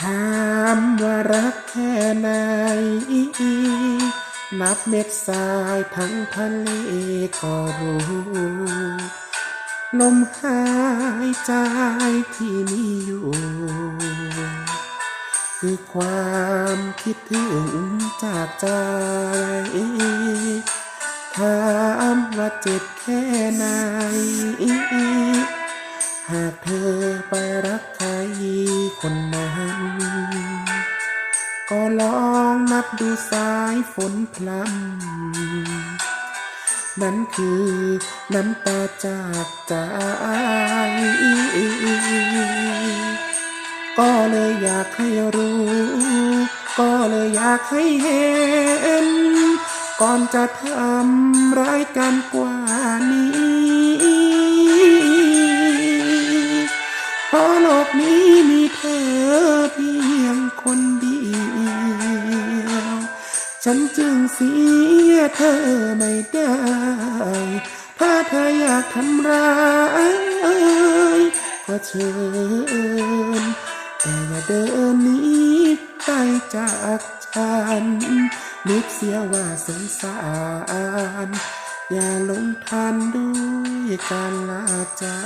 ถามว่ารักแค่ไหน นับเม็ดทรายทั้งทะเลก็รู้ ลมหายใจที่มีอยู่ คือความคิดถึงจากใจ ถามว่าเจ็บแค่ไหน หากเธอไปรักใคร ก็ลองนับดูสายฝนพลัมนั่นคือน้ำตาจากใจ ก็เลยอยากให้รู้ ก็เลยอยากให้เห็น ก่อนจะทำร้ายกันกว่านี้เพราะโลกนี้มีเธอเพียงคนเดียว ฉันจึงเสียเธอไม่ได้ ถ้าเธออยากทำร้ายก็เชิญแต่อย่าเดินหนีไปจากฉันนึกเสียว่าสงสาร อย่าหลงทันด้วยการลาจา